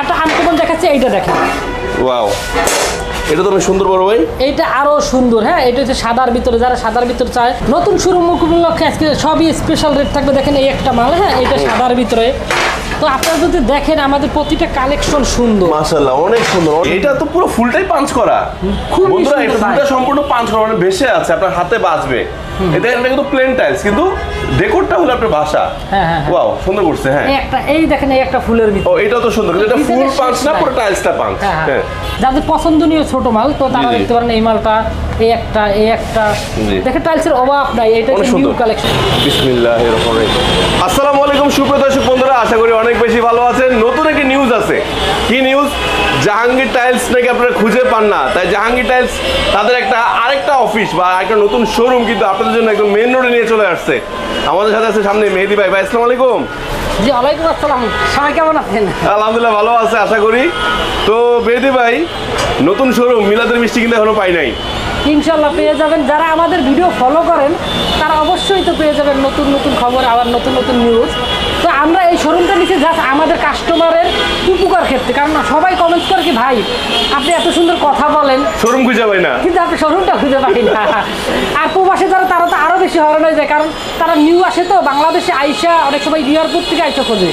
একটা আনকমন দেখাচ্ছে এইটা দেখেন। ওয়াও। এটা তো অনেক সুন্দর বড় ভাই। এইটা আরও সুন্দর হ্যাঁ? এটা হচ্ছে সাদার ভিতরে যারা সাদার ভিতরে চায়। নতুন শুরু উপলক্ষে আজকে সবই স্পেশাল রেট থাকবে দেখেন এই একটা মাল হ্যাঁ? এটা সাদার ভিতরে। তো আপনারা যদি দেখেন আমাদের প্রতিটা কালেকশন সুন্দর। মাশাআল্লাহ অনেক সুন্দর। এটা তো পুরো ফুলটাই পাঞ্চ করা। বন্ধুরা সুন্দর এটা সম্পূর্ণ পাঞ্চ করা মানে ভেসে আছে আপনার হাতে বাজবে। এটা এটা কিন্তু প্লেন টাইলস কিন্তু ডেকোরটা হলো আপনার ভাষা হ্যাঁ, হ্যাঁ, হ্যাঁ। ওয়াও সুন্দর করছে হ্যাঁ। একটা এই দেখেন এই একটা ফুলের ও ভিতরে এটা তো সুন্দর এটা ফুল পাঁচ না পুরো টাইলসটা পাঁচ? হ্যাঁ হ্যাঁ। যাদের পছন্দনীয় ছোট মাল তো তারা। দেখতে পারেন এই মালটা এই একটা এই একটা। জি। দেখেন টাইলসের অভাব নাই এটা নিউ। কালেকশন বিসমিল্লাহ আসসালামু আলাইকুম সুপ্রিয় দর্শক বন্ধুরা আশা করি অনেক বেশি ভালো আছেন। নতুন একটি নিউজ আছে। কি নিউজ জাহাঙ্গীর টাইলস নাকি আপনারা খুঁজে পান না? তাই জাহাঙ্গীর টাইলস তাদের একটা আরেকটা অফিস বা একটা নতুন শোরুম কিন্তু আপনাদের জন্য একদম মেন রোডে নিয়ে চলে আসছে। আমাদের সাথে আছে সামনে মেহেদি ভাই। ভাই আসসালামু আলাইকুম জি ওয়ালাইকুম আসসালাম। সবাই কেমন আছেন? আলহামদুলিল্লাহ ভালো আছে আশা করি। তো বেদি ভাই নতুন শোরুম মিলাদের মিষ্টি কিন্তু এখনও পাই নাই। ইনশাল্লাহ পেয়ে যাবেন। যারা আমাদের ভিডিও ফলো করেন তারা অবশ্যই তো পেয়ে যাবেন নতুন নতুন খবর আবার নতুন নতুন নিউজ আমরা এই শোরুমটা নিচ্ছি জাস্ট আমাদের কাস্টমারের উপকার ক্ষেত্রে। কারণ সবাই কমেন্টস করে কি ভাই আপনি এত সুন্দর কথা বলেন। শোরুম খুঁজে পাই না। কিন্তু আপনি শোরুমটা খুঁজে পাই না। আর প্রবাসে যারা তারা তো আরও বেশি হয়রান হয়ে যায়। কারণ তারা নিউ আসে তো বাংলাদেশে আইসা অনেক সময় এয়ারপোর্ট থেকে আইসা খোঁজে।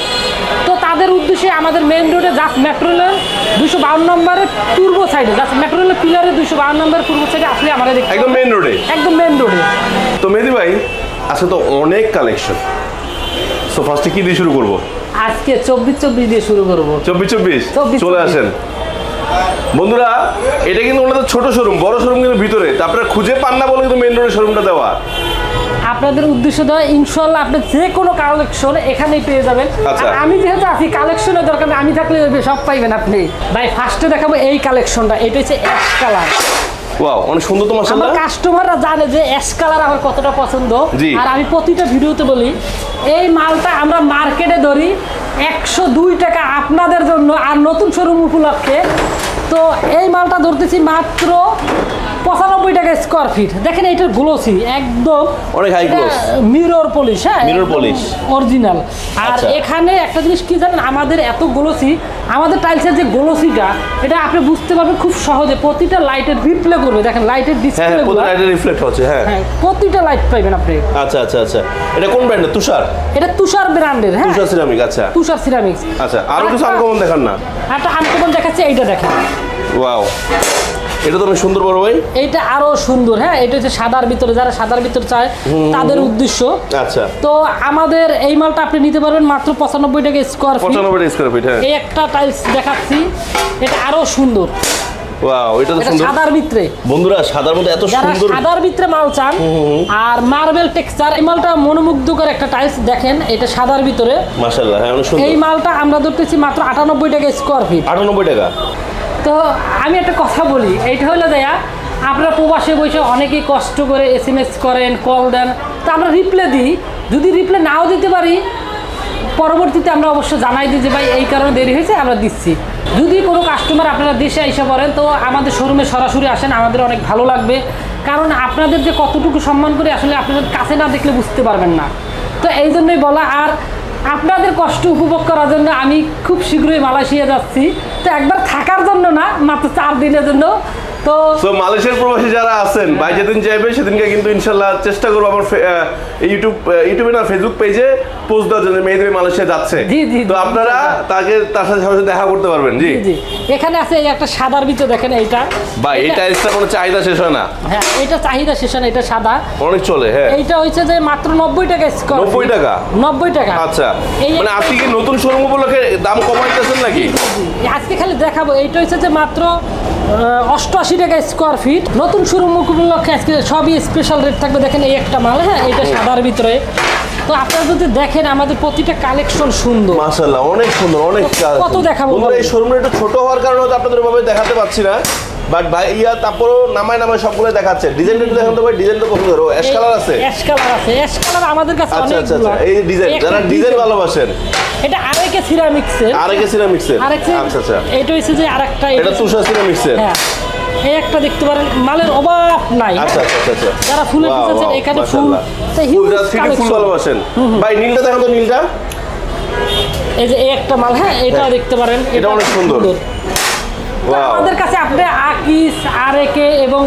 তো তাদের উদ্দেশ্যে আমাদের মেন রোডে জাস্ট মেট্রো রেলের দুশো বাউন্ন নম্বরের পূর্ব সাইডে জাস্ট মেট্রো রেলের পিলারের দুশো বাউন্ন নম্বরের পূর্ব সাইডে আসলে আমাদের একদম মেন রোডে একদম মেন রোডে তো মেহেদি ভাই আজকে তো অনেক কালেকশন সো ফার্স্টে কি দিয়ে শুরু করব? আজকে চব্বিশ চব্বিশ দিয়ে শুরু করব। চব্বিশ চব্বিশ? 24 চলে আসেন। বন্ধুরা এটা কিন্তু ওনাদের ছোট শোরুম বড় শোরুম কিন্তু ভিতরে। তা আপনারা খুঁজে পান না বলে কিন্তু মেন রোডে শোরুমটা দেওয়া। আপনাদের উদ্দেশ্য দেওয়া ইনশাল্লাহ আপনি যে কোনো কালেকশন এখানেই পেয়ে যাবেন। আচ্ছা। আমি যেহেতু আছি কালেকশনের দরকার আমি থাকলে সব পাইবেন আপনি। ভাই ফার্স্টে দেখাবো এই কালেকশনটা এটা হচ্ছে অ্যাশ কালার ওয়াও অনেক সুন্দর তো আমার কাস্টমাররা জানে যে অ্যাশ কালার আমার কতটা পছন্দ। আর আমি প্রতিটা ভিডিওতে বলি এই মালটা আমরা মার্কেটে ধরি একশো দুই টাকা আপনাদের জন্য আর নতুন শোরুম উপলক্ষে। তো এই মালটা ধরতেছি মাত্র স্কোয়ার ফিট দেখেন এইটার গ্লোসি একদম অনেক high gloss। মিরর পলিশ হ্যাঁ? Mirror polish। অরিজিনাল আর আচ্ছা। এখানে একটা জিনিস কি জানেন আমাদের এত গ্লোসি আমাদের টাইলসের যে গ্লোসিটা এটা আপনি বুঝতে পারবেন খুব সহজে। প্রতিটা লাইটের রিপ্লে করবে। দেখেন লাইটের হ্যাঁ ডিসপ্লে হ্যাঁ প্রতি লাইটে রিফ্লেক্ট হচ্ছে হ্যাঁ। হ্যাঁ প্রতিটা লাইট পাইবেন আপনি। আচ্ছা আচ্ছা আচ্ছা। এটা কোন ব্র্যান্ডের তুষার? এটা তুষার ব্র্যান্ডের হ্যাঁ। তুষার সিরামিক আচ্ছা। তুষার সিরামিক্স আচ্ছা আরও কিছু আনকমন দেখান না। একটা আনকমন দেখাচ্ছে এইটা দেখেন। ওয়াও এটা তো অনেক সুন্দর বড় ভাই। এইটা আরও সুন্দর হ্যাঁ? এটা হচ্ছে সাদার ভিতরে যারা সাদার ভিতরে চায় তাদের উদ্দেশ্য। আচ্ছা। তো আমাদের এই মালটা আপনি নিতে পারবেন মাত্র পঁচানব্বই টাকা স্কোয়ার ফিট পঁচানব্বই স্কোয়ার ফিট হ্যাঁ। এই একটা টাইলস দেখাচ্ছি এটা আরও সুন্দর। ওয়াও এটা তো সুন্দর। সাদার ভিতরে। বন্ধুরা সাদার মধ্যে এত সুন্দর সাদার ভিতরে মাল চান আর মার্বেল টেক্সচার এই মালটা মনোমুগ্ধকর একটা টাইলস দেখেন এটা সাদার ভিতরে। মাশাআল্লাহ হ্যাঁ অনেক এই মালটা আমরা ধরতেছি মাত্র আটানব্বই টাকা স্কোয়ার ফিট আটানব্বই টাকা। তো আমি একটা কথা বলি, এইটা হলো দেয়া আপনারা প্রবাসে বসে অনেকেই কষ্ট করে এস এম এস করেন কল দেন, তো আমরা রিপ্লে দিই। যদি রিপ্লে নাও দিতে পারি, পরবর্তীতে আমরা অবশ্য জানাই দিই যে ভাই এই কারণে দেরি হয়েছে, আমরা দিচ্ছি। যদি কোনো কাস্টমার আপনারা দেশে এসে পড়েন, তো আমাদের শোরুমে সরাসরি আসেন, আমাদের অনেক ভালো লাগবে। কারণ আপনাদের যে কতটুকু সম্মান করে, আসলে আপনাদের কাছে না দেখলে বুঝতে পারবেন না। তো এই জন্যই বলা, আর আপনাদের কষ্ট উপভোগ করার জন্য আমি খুব শীঘ্রই মালয়েশিয়া যাচ্ছি। তো একবার থাকার জন্য না, মাত্র চার দিনের জন্য তো তো মালয়েশিয়ার প্রবাসী যারা আছেন ভাই যেদিন যাইবে সেদিনকে কিন্তু ইনশাল্লাহ চেষ্টা করব আমার ইউটিউব ইউটিউবে না ফেসবুক পেজে পোস্ট দেওয়ার জন্য মেয়েদের মালয়েশিয়া যাচ্ছে। জি, জি, তো আপনারা তাকে তার সাথে সরাসরি দেখা করতে পারবেন জি? জি এখানে আছে এই একটা সাদার ভিতরে দেখেন এইটা। ভাই এই এটা- টাইলসটা কোনো চাহিদা শেষ হয় না। হ্যাঁ এটা চাহিদা শেষন এটা সাদা। অনেক চলে হ্যাঁ। এইটা হচ্ছে যে মাত্র নব্বই টাকা স্কোয়ার 90 টাকা? নব্বই টাকা। আচ্ছা। মানে আপনি কি নতুন শোরুম উপলক্ষে দাম কমাইতেছেন নাকি? আজকে খালি দেখাবো এইটা হচ্ছে যে মাত্র অষ্টআশি টাকা স্কোয়ার ফিট নতুন শুরু উপলক্ষে আজকে সবই স্পেশাল রেট থাকবে। দেখেন এই একটা মাল হ্যাঁ? এটা সাদার ভিতরে। তো আপনারা যদি দেখেন আমাদের প্রতিটা কালেকশন সুন্দর। মাশাআল্লাহ অনেক সুন্দর অনেক কত দেখাবো এই শোরুমটা একটু ছোট হওয়ার কারণে হয়তো আপনাদের ওভাবে দেখাতে পাচ্ছি না। বাট ভাই ইয়া তারপরও নামায় নামায় সবগুলো দেখাচ্ছে। ডিজাইনটা একটু দেখান তো ভাই ডিজাইন তো পছন্দ করো অ্যাশ কালার আছে? অ্যাশ কালার আছে। অ্যাশ কালার আমাদের কাছে আচ্ছা আচ্ছা আচ্ছা। এই ডিজাইন যারা ডিজাইন ভালোবাসেন। এটা আরেকে সিরামিক্সের আরেকে সিরামিক্সের আরেকটা আচ্ছা আচ্ছা। এটা হচ্ছে যে আরেকটা এটা তুষার সিরামিক্সের হ্যাঁ। এই একটা দেখতে পারেন মালের অভাব নাই। আচ্ছা আচ্ছা আচ্ছা আচ্ছা। যারা ফুলের Wow, এখানে ফুল তো হিউজ ফুল ভালোবাসেন। ভাই নীলটা দেখো তো নীলটা? এই যে একটা মাল হ্যাঁ এটাও হ্যাঁ। দেখতে পারেন এটা অনেক সুন্দর। আমাদের কাছে আপনি আকিস আর একে এবং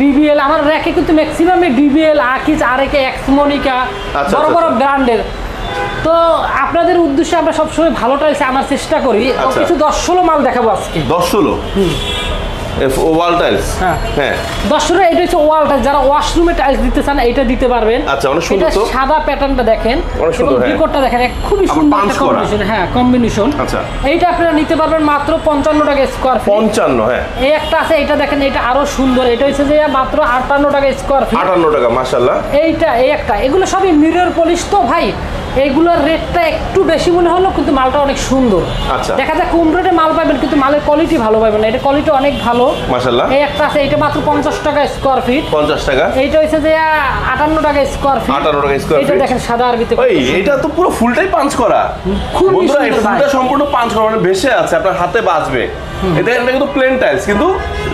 ডিবিএল আমার র্যাকে কিন্তু ম্যাক্সিমামে ডিবিএল আকিস আর একে এক্সমনিকা বড় বড়। ব্র্যান্ডের। তো আপনাদের উদ্দেশ্যে আমরা সবসময় ভালো টাইলস আনার চেষ্টা করি। কিছু দশ ষোলো মাল দেখাবো আজকে। দশ ষোলো? Wall tiles. হ্যাঁ। হ্যাঁ। দশ এটা হচ্ছে ওয়াল টাইলস। যারা ওয়াশরুমে টাইলস দিতে চান এটা দিতে পারবেন। আচ্ছা, অনেক সুন্দর তো। সাদা প্যাটার্নটা দেখেন। অনেক সুন্দর, হ্যাঁ। ডিকোডটা দেখেন খুবই সুন্দর একটা কম্বিনেশন হ্যাঁ কম্বিনেশন আচ্ছা। এইটা আপনারা নিতে পারবেন মাত্র পঞ্চান্ন টাকা স্কোয়ার ফিট পঞ্চান্ন হ্যাঁ। এই একটা আছে এটা দেখেন এটা আরও সুন্দর। এটা হচ্ছে যে মাত্র আটান্ন টাকা স্কোয়ার ফিট আটান্ন টাকা মাসাল্লাহ এইটা এই একটা। এগুলো সবই মিরর পলিশ তো ভাই। এইগুলোর রেটটা একটু বেশি মনে হলো কিন্তু মালটা অনেক সুন্দর। আচ্ছা। দেখা যায় কম রেটে মাল পাবেন কিন্তু মালের কোয়ালিটি ভালো পাবেন না। এটা কোয়ালিটি অনেক ভালো। মাসাল্লাহ এই একটা আছে এটা মাত্র পঞ্চাশ টাকা স্কোয়ার ফিট পঞ্চাশ টাকা। এইটা হচ্ছে যে আটান্ন টাকা স্কোয়ার ফিট 58 টাকা square এটা দেখেন সাদা আরবিতে ওই এটা তো পুরো ফুলটাই পাঞ্চ করা। খুব বন্ধুরা সুন্দর ভাই। সম্পূর্ণ পাঞ্চ করা মানে ভেসে আছে আপনার হাতে বাজবে এটা এটা কিন্তু প্লেন টাইলস কিন্তু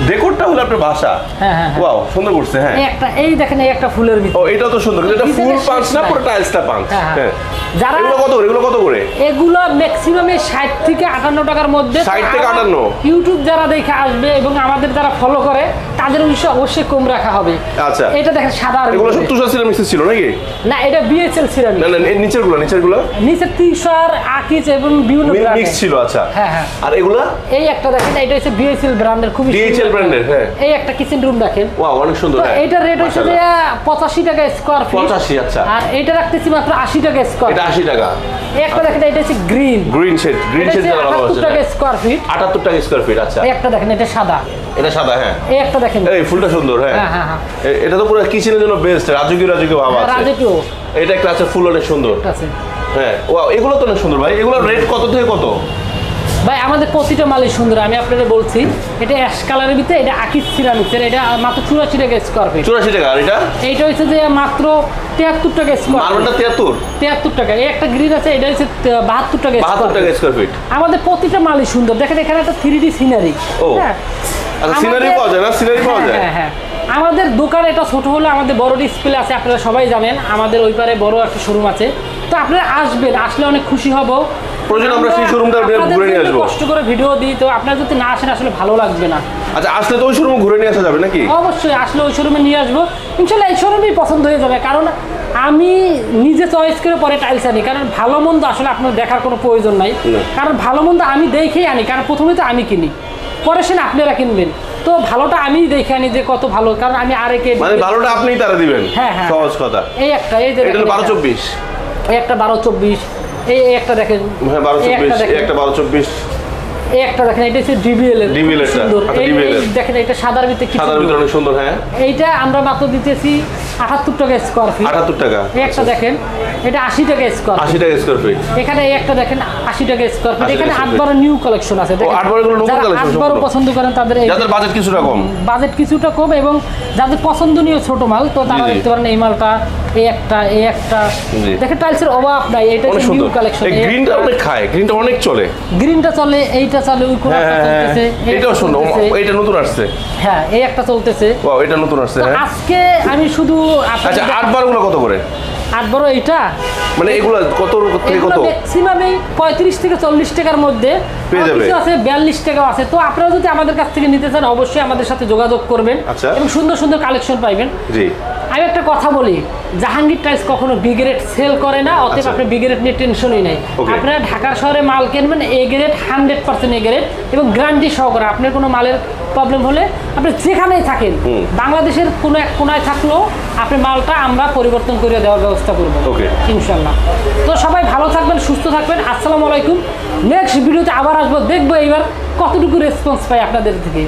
ডেকোরটা হলো আপনার ভাষা হ্যাঁ, হ্যাঁ, হ্যাঁ। ওয়াও সুন্দর করছে হ্যাঁ। একটা এই দেখেন এই একটা ফুলের ভিতর। ও এটা তো সুন্দর এটা ফুল পাঁচ না পুরো টাইলসটা পাঁচ। হ্যাঁ, হ্যাঁ। হ্যাঁ। যারা- এগুলো কত করে? এগুলো কত করে? এগুলো ম্যাক্সিমামে ষাট থেকে আটান্ন টাকার মধ্যে 60 থেকে আমার 58 ইউটিউব যারা দেখে আসবে এবং আমাদের যারা ফলো করে তাদের অবশ্যই অবশ্যই কম রাখা হবে। আচ্ছা। এটা দেখেন সাদা আর এগুলো সব তুষার সিরামিক্স ছিল নাকি? না এটা বিএসএল সিরামিক। না না এর নিচেরগুলো নিচেরগুলো নিচে তিনশোর আকিজ এবং বিভিন্ন মিক্স ছিল আচ্ছা। হ্যাঁ, হ্যাঁ। আর এগুলো? এই একটা দেখেন এটা হচ্ছে বিএসএল ব্র্যান্ডের খুবই DHL সুন্দর। ব্র্যান্ডের, হ্যাঁ। এই একটা কিচেন রুম দেখেন। ওয়াও অনেক সুন্দর হ্যাঁ। এইটার রেট হচ্ছে যে মাশাআল্লাহ। পঁচাশি টাকা স্কোয়ার ফিট 85 আচ্ছা। আর এটা রাখতেছি মাত্র আশি টাকা স্কোয়ার এটা আশি টাকা। এই একটা দেখেন এটা হচ্ছে green green shade green shade যারা ভালোবাসে টাকা স্কোয়ার ফিট আটাত্তর টাকা স্কয়ার ফিট আচ্ছা। একটা দেখেন এটা সাদা। এটা সাদা হ্যাঁ। এই একটা দেখেন। এই ফুলটা সুন্দর হ্যাঁ। হ্যাঁ, হ্যাঁ, হ্যাঁ। এটা তো পুরো কিচেনের জন্য বেস্ট রাজকীয় রাজকীয় ভাব আছে। রাজকীয়। এটা একটা আছে ফুল অনেক সুন্দর। আছে। হ্যাঁ ওয়াও এগুলো তো অনেক সুন্দর ভাই। এগুলো রেট কত থেকে কত? ভাই আমাদের প্রতিটা মালই সুন্দর আমি আপনাদের বলছি এটা অ্যাশ কালারের ভিতরে এটা আকিস সিরামিক্সের এটা মাত্র চুরাশি টাকা স্কোয়ার ফিট চুরাশি টাকা আর এটা? এইটা হচ্ছে যে মাত্র তিয়াত্তর টাকা স্কোয়ার মার্বেলটা তিয়াত্তর? তিয়াত্তর টাকা এই একটা গ্রিন আছে এটা হচ্ছে বাহাত্তর টাকা বাহাত্তর টাকা। স্কোয়ার ফিট আমাদের প্রতিটা মালই সুন্দর দেখেন এখানে একটা থ্রি ডি সিনারি ও। আচ্ছা সিনারি পাওয়া যায় না? সিনারি পাওয়া যায়? হ্যাঁ হ্যাঁ। আমাদের দোকান এটা ছোট হলে আমাদের বড় ডিসপ্লে আছে আপনারা সবাই জানেন আমাদের ওই পারে বড় একটা শোরুম আছে। তো আপনারা আসবেন আসলে অনেক খুশি হব। প্রয়োজন আমরা সেই showroom টা আপনাদের ঘুরে নিয়ে আসব। কষ্ট করে ভিডিও দিই তো আপনারা যদি না আসেন আসলে ভালো লাগবে না। আচ্ছা আসলে তো ওই শোরুম ঘুরে নিয়ে আসা যাবে নাকি? অবশ্যই আসলে ওই শোরুমে নিয়ে আসব। ইনশাল্লাহ এই শোরুমেই পছন্দ হয়ে যাবে কারণ আমি নিজে চয়েস করে পরে টাইলস আনি কারণ ভালো মন্দ আসলে আপনার দেখার কোনো প্রয়োজন নাই। কারণ ভালো মন্দ আমি দেখেই আনি কারণ প্রথমে তো আমি কিনি। পরে সেন আপনারা কিনবেন। তো ভালোটা আমি দেখে আনি যে কত ভালো কারণ আমি আরেকে মানে ভালোটা আপনিই তারা দিবেন। হ্যাঁ, হ্যাঁ। সহজ কথা। এই একটা এই যে এটা হলো দেখেন বারো এটা। চব্বিশ। এই একটা বারো চব্বিশ। এই একটা দেখেন। হ্যাঁ বারো চব্বিশ একটা বারো চব্বিশ। এই একটা দেখেন এটা হচ্ছে ডিবিএল এর ডিবিএল এর। দেখেন এটা সাদার ভিতরে কি সাদার ভিতরে অনেক সুন্দর হ্যাঁ। এইটা আমরা মাত্র দিতেছি আটাত্তর টাকা স্কোয়ার ফিট আটাত্তর টাকা। একটা দেখেন এটা আশি টাকা স্কোয়ার আশি টাকা স্কোয়ার ফিট এখানে একটা দেখেন আশি টাকা স্কোয়ার ফিট এখানে টাকা আট square বারো নিউ কালেকশন আছে। দেখেন। আট নতুন যারা collection আট বারো সম্পূর্ণ। পছন্দ করেন তাদের যাদের বাজেট কিছুটা কম। বাজেট কিছুটা কম এবং যাদের পছন্দনীয় ছোট মাল তো তারা দেখতে পারেন এই মালটা এই একটা এই একটা। দেখেন টাইলসের অভাব নাই এটা নিউ কালেকশন এই গ্রিনটা অনেক খায় গ্রিনটা অনেক চলে। গ্রিনটা চলে এইটা চলে ওই হ্যাঁ হ্যাঁ চলতেছে হ্যাঁ। এটাও সুন্দর। এটা নতুন আসছে। হ্যাঁ এই একটা চলতেছে। ওয়াও এটা নতুন আসছে আজকে আমি শুধু আচ্ছা আট বারগুলো কত করে? আট বারো এইটা? মানে এগুলো কত থেকে কত? ম্যাক্সিমাম এই পঁয়ত্রিশ থেকে চল্লিশ টাকার মধ্যে। কিছু আছে বিয়াল্লিশ টাকাও আছে। তো আপনারা যদি আমাদের কাছ থেকে নিতে চান অবশ্যই আমাদের সাথে যোগাযোগ করবেন আচ্ছা। এবং সুন্দর সুন্দর কালেকশন পাইবেন। জি। আমি একটা কথা বলি জাহাঙ্গীর টাইলস কখনো বিগ্রেড সেল করে না অতএব আচ্ছা। আপনি বিগ্রেড নিয়ে টেনশনই নেই. আপনারা ঢাকার শহরে মাল কিনবেন A grade hundred percent A grade এবং গ্যারান্টি সহকারে আপনার কোনো মালের প্রবলেম হলে আপনি যেখানেই থাকেন বাংলাদেশের কোনো এক কোনায় থাকলেও আপনি মালটা আমরা পরিবর্তন করে দেওয়ার ব্যবস্থা করব। ইনশাল্লাহ তো সবাই ভালো থাকবেন সুস্থ থাকবেন আসসালামু আলাইকুম। নেক্সট ভিডিওতে আবার আসব দেখব এইবার কতটুকু রেসপন্স পাই আপনাদের থেকে।